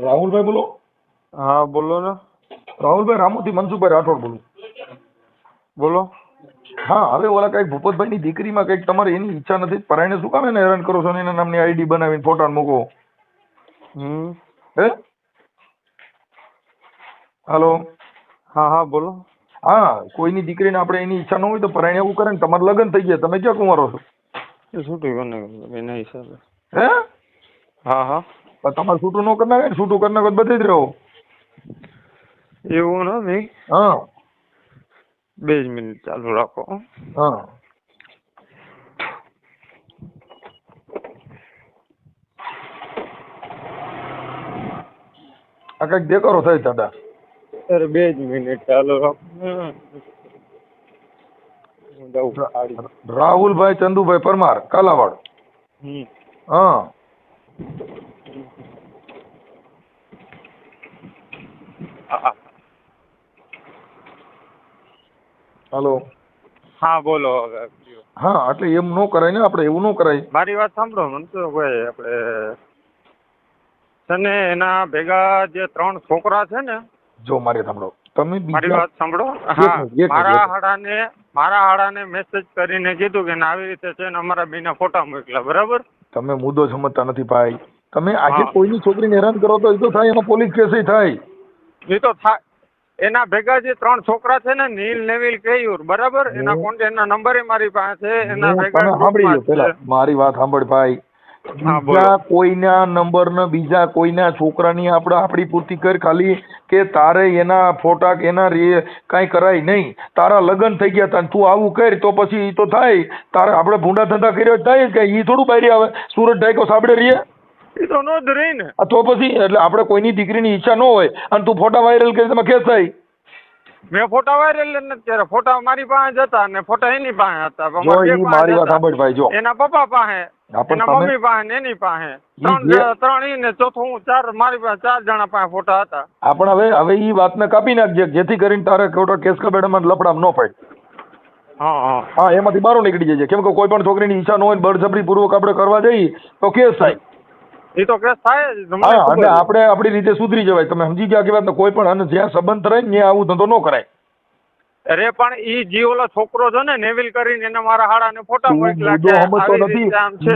રાહુલભાઈ બોલો. હા બોલો ને. રાહુલભાઈ રામુથી મનસુખભાઈ રાઠોડ બોલું. બોલો. હા હવે ઓલા કંઈક ભૂપતભાઈની દીકરીમાં કંઈક તમારે એની ઈચ્છા નથી? પરાયણે શું કામ એને હેરાન કરો છો ને એના નામની આઈડી બનાવીને ફોટા મૂકો? હમ. હે? હાલો. હા હા બોલો. હા કોઈની દીકરીને આપણે એની ઈચ્છા ન હોય તો પરાયણે એવું કરે ને તમારે લગ્ન થઈ ગયા તમે ક્યાં કુંવારો છો? શું છૂટી કોને એના હિસાબે. હે? હા હા. પણ તમારે છૂટું ન કરી નાખે છૂટું કરી નાખો બધે જ રહો. એવું નથી હા. બે જ મિનિટ ચાલુ રાખો. હા. આ કંઈક દેકારો થાય દાદા. અરે બે જ મિનિટ ચાલો. રાહુલભાઈ ચંદુભાઈ પરમાર કાલાવાડ. હમ. હા હા હાલો. હા બોલો હવે. હા એટલે એમ ન કરાય ને આપણે એવું ન કરાય. મારી વાત સાંભળો મનસુખભાઈ આપણે તને એના ભેગા જે ત્રણ છોકરા છે ને જો મારી સાંભળો. તમે મારી વાત સાંભળો. હા મારા હાડાને મારા હાડાને મેસેજ કરીને કીધું કે આવી રીતે છે ને અમારા બેના ફોટા મોકલા બરાબર? તમે મુદ્દો સમજતા નથી ભાઈ. તમે આજે. કોઈની છોકરીને હેરાન કરો તો એ તો થાય એનો પોલીસ કેસ થાય. એ તો થાય એના ભેગા જે ત્રણ છોકરા છે ને નીલ નેવિલ કેયુર બરાબર? એના હું- એના નંબર મારી પાસે એના ભેગા સાંભળી લો પેલા. મારી વાત સાંભળ ભાઈ. બીજા કોઈના નંબર ને બીજા કોઈના છોકરાની આપણે આપણી પૂર્તિ કર ખાલી કે તારે એના ફોટા કે એના રે કાંઈ કરાય નહીં. તારા લગ્ન થઈ ગયા તા તું આવું કર તો પછી એ તો થાય. તારે આપણે ભૂંડા ધંધા કર્યો થાય કે ઈ થોડું બહાર આવે. સુરત ડાયકો સાંભળે રહીએ. એ તો નો જ રહી ને તો પછી એટલે આપણે કોઈની દીકરીની ઈચ્છા ન હોય અને તું ફોટા વાયરલ કરી તમે કેસ થાય? મેં ફોટા વાયરલ નથી કર્યા. ફોટા મારી પાસે હતા ને ફોટા એની પાસે હતા. મારા વાત સાંભળ ભાઈ જો. એના પપ્પા પાસે એના મમ્મી પાસે ને એની પાસે. ત્રણ ત્રણ ઈ ને ચોથું હું ચાર મારી પાસે ચાર જણા પાસે ફોટા હતા. આપણે હવે હવે ઈ વાતને કાપી નાખજે જેથી કરીને તારે ખોટો કેસ કબેડામાં લફડામાં ન પડે. હા હા. એમાંથી બહાર નીકળી જજે. કેમ કે કોઈ પણ છોકરીની ઈચ્છા ન હોય બળજબરી પૂર્વક આપણે કરવા જઈએ તો કેસ થાય. એ તો કેસ થાય હા અને આપણે આપણી રીતે સુધરી જવાય. તમે સમજી ગયા કે વાત કોઈ પણ અને જ્યાં સંબંધ રહે ને ત્યાં આવું ધંધો ન કરાય. અરે પણ ઈ જે ઓલો છોકરો છે ને નેવિલ કરીને એને મારા હાડાને ફોટા મોકલા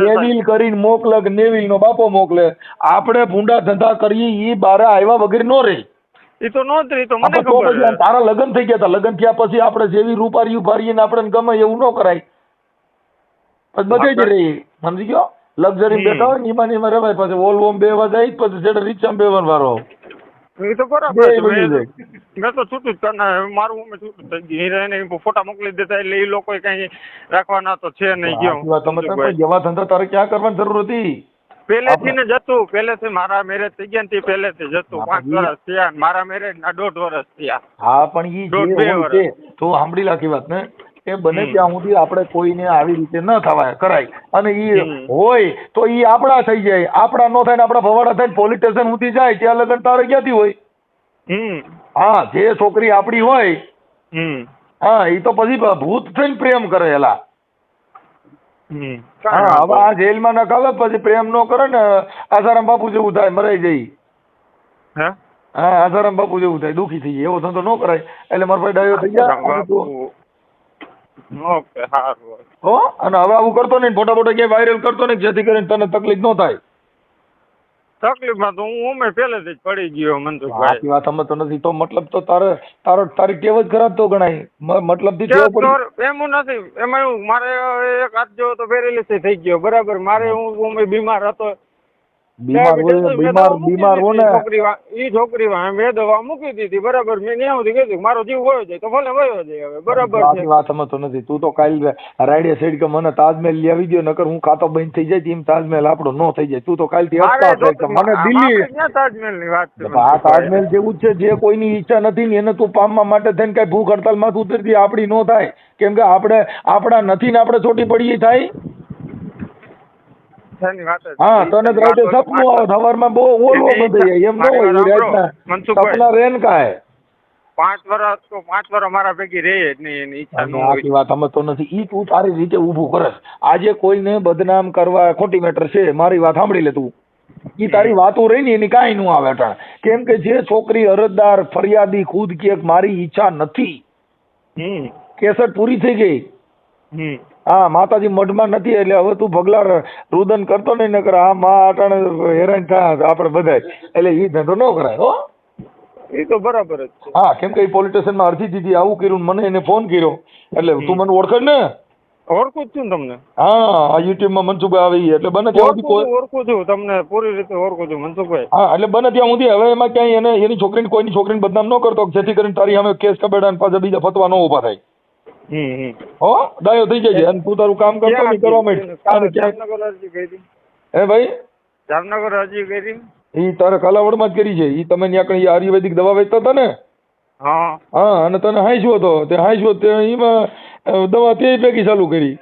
નેવિલ કરીને મોકલે કે નેવિલ નો બાપો મોકલે. આપણે ભૂંડા ધંધા કરીએ ઈ બારે આવ્યા વગર નો રહે. એ તો નો જ તો મને ખબર. તારા લગ્ન થઈ ગયા હતા. લગ્ન થયા પછી આપણે જેવી રૂપારી ઉભારીએ ને આપણે ગમે એવું ન કરાય. પછી બધે જ રહી. સમજી ગયો? લક્ઝરી. બેઠા હોય ને એમાં એમાં રવાય પછી બે જાય પછી છેલ્લે બે વાર વારો એ તો બરાબર મેં તો- છૂટું જ મારું અમે છૂટું થઈ ગયું એને ફોટા મોકલી દેતા એટલે એ લોકો કઈ રાખવાના તો છે નહીં ગયો. તમે કોઈ ધંધા તારે ક્યાં કરવાની જરૂર હતી? પહેલેથી ને જતું પહેલેથી મારા મેરેજ થઈ ગયા ને પહેલેથી જતું. પાંચ વર્ષ થયા મારા મેરેજ ના દોઢ વર્ષ થયા. હા પણ ઈ દોઢ જે બે વર્ષ. તો સાંભળી લાખી વાત ને. એ બને ત્યાં સુધી આપણે કોઈને આવી રીતે ન થવાય કરાય. અને એ હોય તો એ આપણા થઈ જાય. આપણા ન થાય ને આપણા ફવાડા થાય પોલીસ સ્ટેશન સુધી જાય ત્યાં લગન તારે ક્યાંથી હોય? હા જે છોકરી આપણી હોય હા એ તો પછી ભૂત થઈને પ્રેમ કરે એલા. હા હવે આ જેલમાં નખાવે પછી પ્રેમ નો કરે ને આસારામ બાપુ જેવું થાય મરાઈ જાય હા? આસારામ બાપુ જેવું થાય દુખી થઈ જાય. એવો ધંધો ન કરાય. એટલે મારા ભાઈ ડાયો થઈ તું- ઓકે સારું હો? અને હવે આવું કરતો નહીં ફોટા ફોટા ક્યાંય વાયરલ કરતો નહીં જેથી કરીને તને તકલીફ ન થાય? તકલીફમાં તો હું ઉમે પહેલેથી જ પડી ગયો મનસુખભાઈ આખી વાત સમજતો નથી. તો મતલબ તો તારે તારો તારી ટેવ જ ખરાબ તો ગણાય. મતલબથી ટેવ પડી? એમ નથી. એમાં હું મારે એક હાથ જેવો તો પેરેલિસ થઈ ગયો. બરાબર મારે હું ઉમે બીમાર હતો. બીમાર હોય બીમાર બીમાર હો ને દીધી. છોકરી વા- ઈ છોકરી વા- મેં દવા મૂકી દીધી. બરાબર મેં ન્યા સુધી કીધું મારો જીવ વયો જાય. તો ભલે વયો જાય હવે. બરાબર છે. વાત સમજતો નથી. તું તો કાલ રાઈડે સાઈડ કે મને તાજમહેલ લઈ આવી ગયો નકર હું ખાતો બંધ થઈ જાય એમ તાજમહેલ આપણો ન થઈ જાય. તું તો કાલથી અટકા છે મને દિલ્હી વાત છે આ તાજમહેલ જેવું જ છે. જે કોઈની ઈચ્છા નથી ને એને તું પામવા માટે થઈને કઈ ભૂખ હડતાલમાં ઉતરતી આપડી નો થાય. કેમ કે આપણે આપણા નથી ને આપણે છોટી પડીએ થાય. હા તને રાતે સપનું આવે સવારમાં બહુ ઓલો બંધ જાય એમ ન હોય રાતના. સપના રેન કાય પાંચ વર્ષ તો પાંચ વર્ષ મારા ભેગી રહે જ નહીં એની ઈચ્છા ન આખી વાત સમજતો નથી. ઈ તું તારી રીતે ઊભું કરસ. આજે કોઈને બદનામ કરવા ખોટી મેટર છે મારી વાત સાંભળી લે તું. ઈ તારી વાતો રહી ને એની કાંઈ નું આવે અટાણે. કેમ કે જે છોકરી અરજદાર ફરિયાદી ખુદ કે મારી ઈચ્છા નથી. કેસર પૂરી થઈ ગઈ. હા માતાજી મઢમાં નથી એટલે હવે તું ભગલા રુદન કરતો નહીં નકર આ માં અટાણે હેરાન થાય આપણે બધાય. એટલે એ ધંધો ન કરાય હો. એ તો બરાબર જ છે. હા કેમ કે ઈ પોલીસ અરજી દીધી આવું કર્યું ને મને એને ફોન કર્યો. એટલે તું મને ઓળખે ને? ઓળખું જ છું ને તમને. હા આ યુટ્યુબમાં મનસુખભાઈ આવી એટલે બને ત્યાં સુધી ઓળખું છું, તમને પૂરી રીતે ઓળખું છું મનસુખભાઈ. હા એટલે બને ત્યાં સુધી હવે એમાં ક્યાંય એને એની છોકરીને કોઈની છોકરીને બદનામ ન કરતો જેથી કરીને તારી અમે કેસ કબેડા પાછા બીજા ફતવા ન ઊભા થાય. હો ડાયો થઈ જાય અને તું તારું કામ કરતો નહીં કરવા માંડ હે ભાઈ? જામનગર અરજી કરી ઈ તારે કાલાવડમાં જ કરી છે. ઈ તમે ત્યાં કઈ આયુર્વેદિક દવા વેચતા હતા ને? હા. હા અને તને હાંસ્યો હતો તે હાંસ્યો તે એમાં દવા તે પેકી ચાલુ કરી.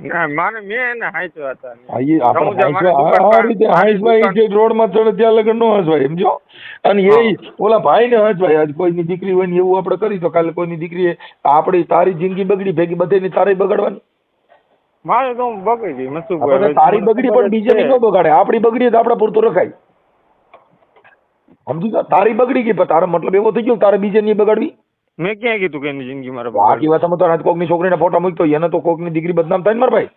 મારે મેં એને હાંચ્યો હતા. હા, આપણે રમૂજા મારી હાંસવા- દુકાન આ રીતે મારી જે રોડમાં ચડે ત્યાં લગન નો હસવાય સમજો અને એ ઓલા ભાઈને હસવાય આજ કોઈની દીકરી હોય ને એવું આપણે કરી તો કાલે કોઈની દીકરી આપણી તારી જિંદગી બગડી ભેગી બધાની તારે બગડવાની. મારે તો બગડી ગઈ આપણે તારી બગડી પણ બીજાની ન બગાડે. આપણી બગડી તો આપણા પૂરતું રખાય. સમજી? તારી બગડી ગઈ પણ તારો મતલબ એવો થઈ ગયો તારે તારે નહીં બગાડવી? મેં ક્યાં કીધું કે એની જિંદગી મારા બાકી વાત તો આજ કોકની છોકરીના ફોટા મૂકતો એને તો કોકની દીકરી બદનામ થાય ને મારા ભાઈ?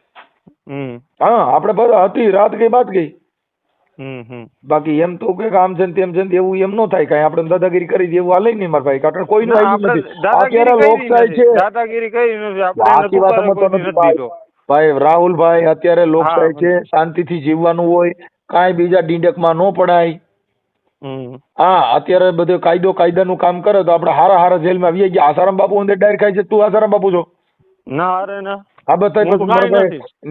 હમ. હા આપણે હતી રાત ગઈ બાત ગઈ. બાકી એમ તો કે આમ છે તેમ છે એવું એમ નો થાય. કઈ આપણે દાદાગીરી કરી દે એવું હાલે નહીં મારા ભાઈ. કારણ કોઈનું ના, આવ્યું નથી. અત્યારે લોક થાય છે. દાદાગીરી કરી નથી. આપણે વાત તો નથી. ભાઈ રાહુલ ભાઈ અત્યારે લોક થાય છે શાંતિથી જીવવાનું હોય કાંઈ બીજા ડીંડકમાં ન પડાય. હા અત્યારે બધો કાયદો કાયદાનું કામ કરે તો આપણે હારા હારા જેલમાં આવી ગયા. આસારામ બાપુ અંદર ડાયર ખાય છે. તું આસારામ બાપુ છો? ના અરે ના. આ બધા.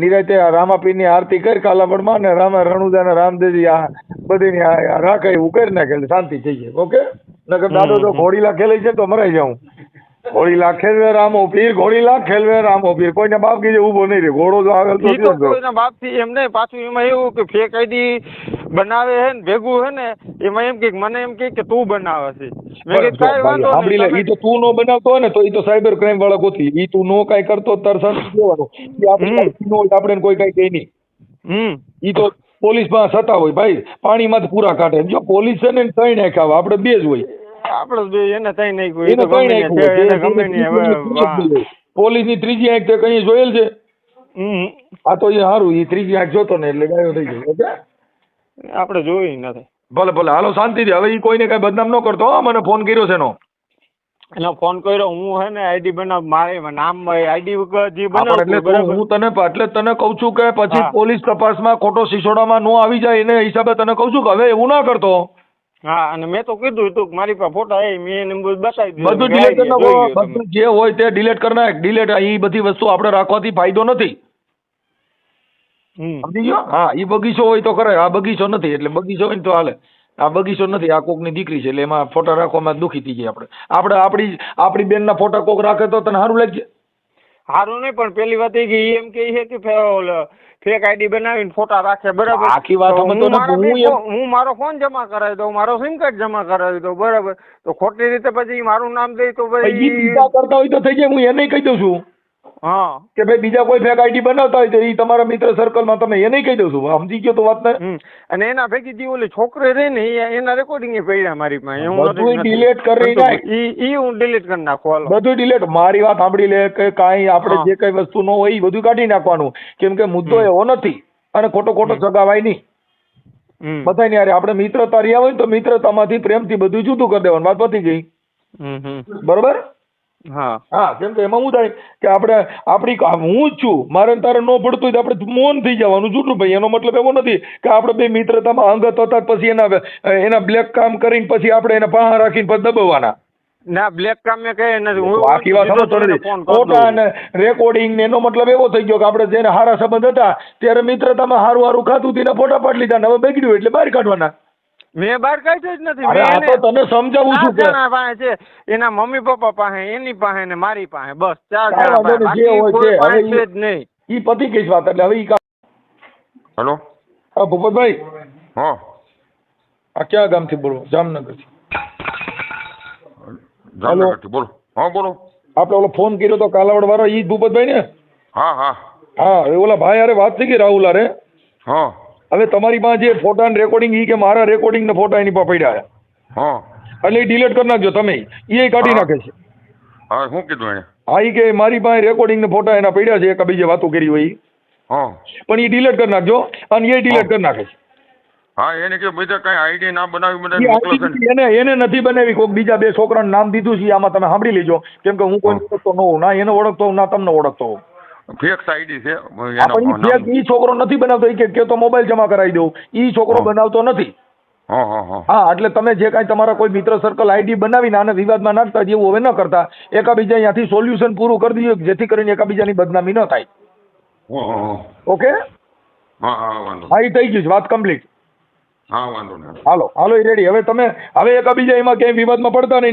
નિરાતે આ રામાપીરની આરતી કરી કાલાવડમાં ને રામા રણુદા ને રામદેવજી આ આ રાખે એવું કરી નાખે શાંતિ થઈ જાય. ઓકે? નકર દાદો તો. ઘોડીલા ખેલે છે ને તો મરાઈ જાઉં. ઘોડીલા ખેલવે રામો પીર ઘોડીલા ખેલવે રામો પીર. કોઈને બાપ કીધે ઊભો નહીં રે. ઘોડો જો આગળ તો કોઈના બાપથી એમ નહીં. પાછું એમાં એવું કે ફેક આઈડી બનાવે છે ને ભેગું હે ને એમાં એમ કે મને એમ કે કે તું બનાવે છે. મેં કે કાઈ વાંધો સાંભળી લે ઈ તો તું નો બનાવતો હોય ને તો ઈ તો સાયબર ક્રાઇમ વાળા ગોતી. ઈ તું નો કાઈ કરતો તાર શાંતિ દેવાનું કે આપણે નો આપણે કોઈ કાઈ કહે નહીં. હમ. ઈ તો પોલીસમાં સતા હોય ભાઈ. પાણીમાં પૂરા કાઢે. જો પોલીસ છે ને તઈ નાખ્યા આપણે બે જ હોય. આપણે બે એને તઈ નાખ્યું એને તો કઈ ગમે નાખ્યું એને ગમે નહીં પોલીસની ત્રીજી આંખ તો કઈ જોયેલ છે? હમ. આ તો એ સારું એ ત્રીજી આંખ જોતો ને એટલે ગાયો થઈ ઓકે? આપણે જોઈ નથી. ભલે ભલે. હાલો શાંતિથી. હવે ઈ કોઈને કઈ બદનામ ન કરતો હો. મને ફોન કર્યો છે એનો. એનો ફોન કર્યો. હું હે ને આઈડી બનાવ મારે નામ આઈડી જે હા, પણ એટલે તો હું તને એટલે જ તને કહું છું કે પછી હા. પોલીસ તપાસમાં ખોટો સિસોડામાં નો આવી જાય એને હિસાબે તને કહું છું કે હવે એવું ના કરતો. હા અને મેં તો કીધું હતું કે મારી પાસે ફોટા એ મેં એને બધું બતાવી દીધું. બધું કે ડિલીટ કરી નાખો. જોઈ લ્યો તમે. બધું જે હોય તે ડિલીટ કરી નાખ. ડિલીટ એ બધી વસ્તુ આપણે રાખવાથી ફાયદો નથી. સમજી ગયો? હા એ બગીચો હોય તો કરે આ બગીચો નથી એટલે બગીચો હોય ને તો હાલે. આ બગીચો નથી આ કોકની દીકરી છે એટલે એમાં ફોટા રાખવામાં દુખી થઈ જાય આપણે. આપણે આપણી આપણી બેનના ફોટા કોક રાખે તો તને સારું લાગશે સારું નહીં પણ પેલી વાત એ કે એમ કે છે કે ફેક આઈડી બનાવીને ફોટા રાખે બરાબર? આખી વાત હું મારો ફોન જમા કરાવી દઉં મારો સિમ કાર્ડ જમા કરાવી દઉં બરાબર? તો ખોટી રીતે પછી મારું નામ દઈ તો ભાઈ કરતા હોય તો થઈ જાય હું એને કહી દઉં છું. હા. કે ભાઈ બીજા કોઈ ફેક આઈડી બનાવતા હોય તો એ તમારા મિત્ર સર્કલમાં તમે એને કહી દઉં છું. સમજી ગયો તો વાત ને અને એના ભેગી જે ઓલી છોકરો રહી ને એના રેકોર્ડિંગ પડ્યા મારી પાસે. બધું delete કરી નાખ. ઈ હું ડિલીટ કરી નાખું હાલો. બધું ડિલીટ મારી વાત સાંભળી લે કે કાંઈ આપણે જે કઈ વસ્તુ ન હોય એ બધું કાઢી નાખવાનું. કેમ કે મુદ્દો એવો નથી. અને ખોટો ખોટો સગાવાય નહીં. બધા બધાય યારે આપણે મિત્રતા રહ્યા હોય તો મિત્રતામાંથી પ્રેમથી બધું જુદું કરી દેવાનું. વાત પતી ગઈ. બરોબર? હા. હા કેમ કે એમાં શું થાય કે આપણે આપણી હું જ છું મારે તારે ન પડતું હોય તો આપણે મૌન થઈ જવાનું જૂઠું ભાઈ એનો મતલબ એવો નથી કે આપણે બે મિત્રતામાં અંગત હતા પછી એના એના બ્લેક કામ કરીને પછી આપણે એને પાહા રાખીને પછી દબાવવાના. ના બ્લેક કામ મેં કહે નથી. હું આખી વાત સમજતો નથી. ફોટા અને રેકોર્ડિંગ ને એનો મતલબ એવો થઈ ગયો કે આપણે જેને હારા સંબંધ હતા ત્યારે મિત્રતામાં હારું હારું ખાતું તેના ફોટા પાડી લીધા ને હવે બગડ્યું એટલે બહાર કાઢવાના. મેં બહાર કાઢ્યું જ નથી અરે આ તો તને સમજાવું છું કે જણા પાસે છે એના મમ્મી પપ્પા પાસે એની પાસે ને મારી પાસે બસ ચાર જણા પાસે જે હોય છે હવે છે જ નહીં. ઈ પતી ગઈ વાત એટલે હવે ઈ કા હેલો? હા ભૂપતભાઈ? હા. આ ક્યાં ગામથી બોલો? જામનગરથી. જામનગરથી બોલો. હા બોલો. આપણે ઓલો ફોન કર્યો તો કાલાવડ વાળો ઈ ભૂપતભાઈ ને? હા હા. હા ઓલા ભાઈ અરે વાત થઈ ગઈ રાહુલ અરે હા. હવે તમારી પાસે જે ફોટા ને રેકોર્ડિંગ ઈ કે મારા રેકોર્ડિંગ ને ફોટા એની પાસે પડ્યા હા. એટલે એ ડિલીટ કરી નાખજો તમે. એ કાઢી નાખે છે. હા શું કીધું એને? હા ઈ કે મારી પાસે રેકોર્ડિંગ ને ફોટા એના પડ્યા છે એક બીજે વાતો કરી હોય હા. પણ એ ડિલીટ કરી નાખજો. અને એ ડિલીટ કરી નાખે છે. હા એને કે બીજા કઈ આઈડી ના બનાવી મોકલો એને એને નથી બનાવી. કોઈક બીજા બે છોકરાનું નામ દીધું છે આમાં તમે સાંભળી લેજો. કેમ કે હું કોઈ ઓળખતો ન હોઉં. ના એને ઓળખતો હોઉં ના તમને ઓળખતો હોઉં. ફેક્સ આઈડી છે. પણ ઈ નામ. ઈ છોકરો નથી બનાવતો. ઈ કે કે તો મોબાઈલ જમા કરાવી દઉં. ઈ છોકરો બનાવતો નથી. હા એટલે તમે જે કાંઈ તમારા કોઈ મિત્ર સર્કલ આઈડી બનાવીને આને વિવાદમાં નાખતા જેવું હવે ન કરતા. એકાબીજા અહીંયાથી સોલ્યુશન પૂરું કરી દીધું જેથી કરીને એકાબીજાની બદનામી ન થાય. ઓકે? હા એ થઈ ગયું છે. વાત કમ્પ્લીટ હા વાંધો નહીં હાલો હાલો એ રેડી હવે તમે હવે એકાબીજા એમાં ક્યાંય વિવાદમાં પડતા નહીં.